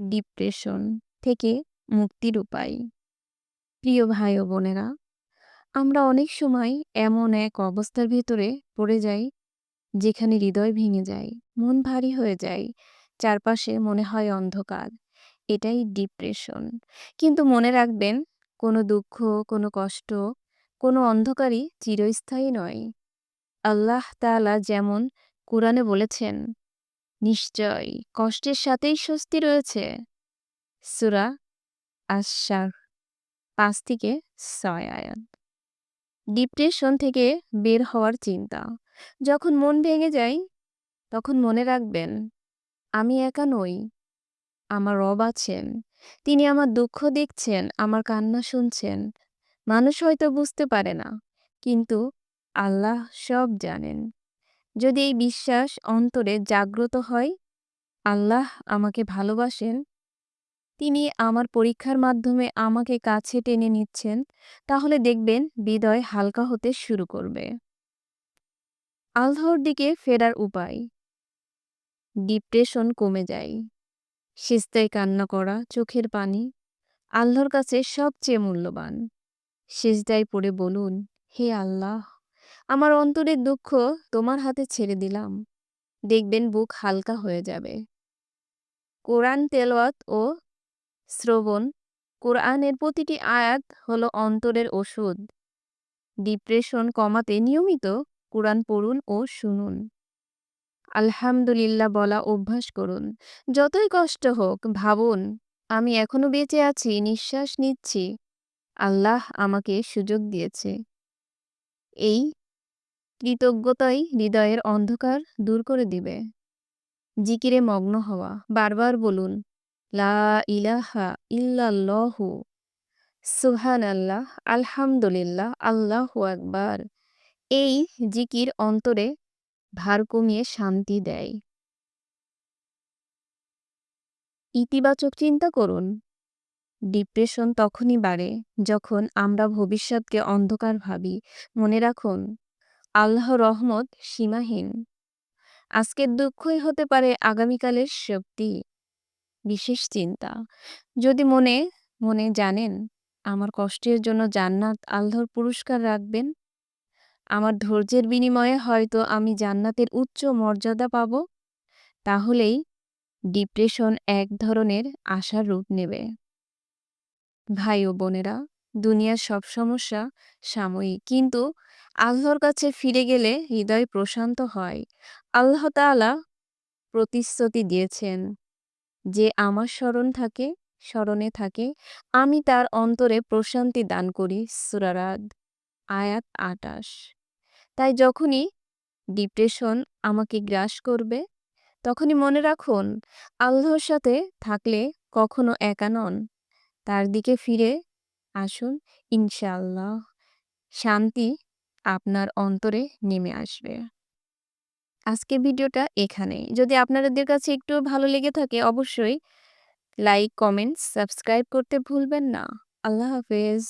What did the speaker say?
Depression থেকে মুক্তির উপায়। প্রিয় ভাই ও বোনেরা, আমরা অনেক সময় এমন এক অবস্থার ভেতরে পড়ে যাই, যেখানে হৃদয় ভেঙে যায়, মন ভারী হয়ে যায়, চারপাশে মনে হয় অন্ধকার। এটাই ডিপ্রেশন। কিন্তু মনে রাখবেন, কোনো দুঃখ, কোনো কষ্ট, কোনো অন্ধকারই চিরস্থায়ী নয়। আল্লাহ তাআলা যেমন কোরআনে বলেছেন নিশ্চয় কষ্টের সাথেই স্বস্তি রয়েছে। সুরা আশার পাঁচ থেকে ছয় আয়াত। ডিপ্রেশন থেকে বের হওয়ার চিন্তা। যখন মন ভেঙে যায়, তখন মনে রাখবেন, আমি একা নই, আমার রব আছেন, তিনি আমার দুঃখ দেখছেন, আমার কান্না শুনছেন। মানুষ হয়তো বুঝতে পারে না, কিন্তু আল্লাহ সব জানেন। যদি এই বিশ্বাস অন্তরে জাগ্রত হয়, আল্লাহ আমাকে ভালোবাসেন, তিনি আমার পরীক্ষার মাধ্যমে আমাকে কাছে টেনে নিচ্ছেন, তাহলে দেখবেন হৃদয় হালকা হতে শুরু করবে। আল্লাহর দিকে ফেরার উপায়। ডিপ্রেশন কমে যায়। সিস্তায় কান্না করা, চোখের পানি, আল্লাহর কাছে সবচেয়ে মূল্যবান। সিজদায় পড়ে বলুন, হে আল্লাহ! আমার অন্তরের দুঃখ তোমার হাতে ছেড়ে দিলাম। দেখবেন বুক হালকা হয়ে যাবে। কোরআন তেলওয়াত ও শ্রবণ। কোরআনের প্রতিটি আয়াত হলো অন্তরের ওষুধ। ডিপ্রেশন কমাতে নিয়মিত কোরআন পড়ুন ও শুনুন। আলহামদুলিল্লাহ বলা অভ্যাস করুন। যতই কষ্ট হোক, ভাবুন, আমি এখনও বেঁচে আছি, নিঃশ্বাস নিচ্ছি। আল্লাহ আমাকে সুযোগ দিয়েছে। এই কৃতজ্ঞতাই হৃদয়ের অন্ধকার দূর করে দিবে। জিকিরে মগ্ন হওয়া, বারবার বলুন, লা ইলাহা ইল্লাল্লাহু সুহান আল্লাহ আলহামদুলিল্লাহ, আল্লাহু আকবার। এই জিকির অন্তরে ভার কমিয়ে শান্তি দেয়। ইতিবাচক চিন্তা করুন। ডিপ্রেশন তখনই বাড়ে যখন আমরা ভবিষ্যৎকে অন্ধকার ভাবি। মনে রাখুন আল্লাহ রহমত সীমাহীন। আজকের দুঃখই হতে পারে আগামীকালের শক্তি। বিশেষ চিন্তা। যদি মনে মনে জানেন, আমার কষ্টের জন্য জান্নাত আল্লাহর পুরস্কার রাখবেন, আমার ধৈর্যের বিনিময়ে হয়তো আমি জান্নাতের উচ্চ মর্যাদা পাব, তাহলেই ডিপ্রেশন এক ধরনের আশার রূপ নেবে। ভাই ও বোনেরা দুনিয়ার সব সমস্যা সাময়িক। কিন্তু আল্লাহর কাছে ফিরে গেলে হৃদয় প্রশান্ত হয়। আল্লাহ তাআলা প্রতিশ্রুতি দিয়েছেন যে, আমার স্মরণ থাকে, স্মরণে থাকে। আমি তার অন্তরে প্রশান্তি দান করি। সুরারাদ আয়াত আটাশ। তাই যখনই ডিপ্রেশন আমাকে গ্রাস করবে, তখনই মনে রাখুন, আল্লাহর সাথে থাকলে কখনো একা নন। তার দিকে ফিরে আসুন ইনশাল্লাহ শান্তি আপনার অন্তরে নেমে আসবে। আজকে ভিডিওটা এখানেই। যদি আপনাদের কাছে একটু ভালো লেগে থাকে অবশ্যই লাইক কমেন্ট সাবস্ক্রাইব করতে ভুলবেন না। আল্লাহ হাফেজ।